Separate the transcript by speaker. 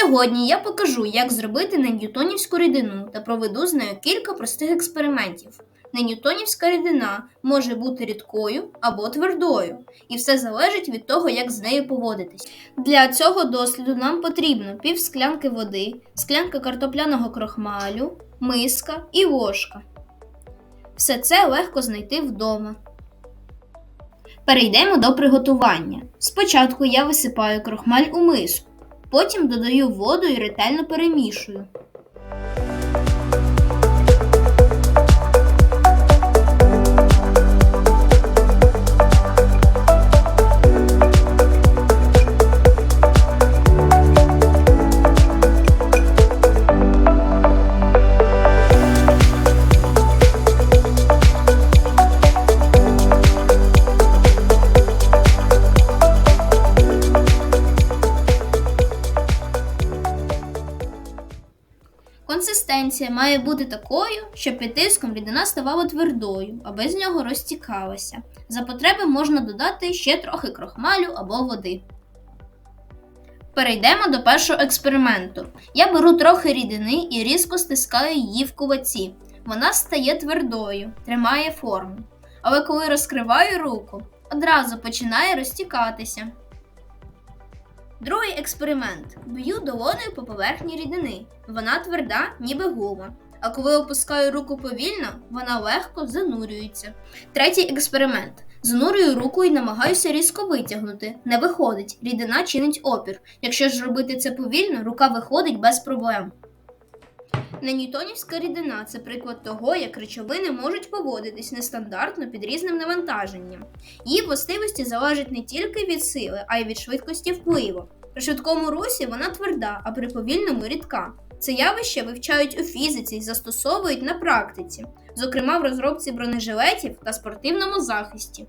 Speaker 1: Сьогодні я покажу, як зробити неньютонівську рідину та проведу з нею кілька простих експериментів. Неньютонівська рідина може бути рідкою або твердою, і все залежить від того, як з нею поводитись. Для цього досліду нам потрібно пів склянки води, склянка картопляного крохмалю, миска і ложка. Все це легко знайти вдома. Перейдемо до приготування. Спочатку я висипаю крохмаль у миску, потім додаю воду і ретельно перемішую. Консистенція має бути такою, щоб під тиском рідина ставала твердою, а без нього розтікалася. За потреби можна додати ще трохи крохмалю або води. Перейдемо до першого експерименту. Я беру трохи рідини і різко стискаю її в кулаці. Вона стає твердою, тримає форму. Але коли розкриваю руку, одразу починає розтікатися. Другий експеримент. Б'ю долоною по поверхні рідини. Вона тверда, ніби гума. А коли опускаю руку повільно, вона легко занурюється. Третій експеримент. Занурюю руку і намагаюся різко витягнути. Не виходить, рідина чинить опір. Якщо ж робити це повільно, рука виходить без проблем. Неньютонівська рідина це приклад того, як речовини можуть поводитись нестандартно під різним навантаженням. Її властивості залежать не тільки від сили, а й від швидкості впливу. При швидкому русі вона тверда, а при повільному рідка. Це явище вивчають у фізиці і застосовують на практиці, зокрема в розробці бронежилетів та спортивному захисті.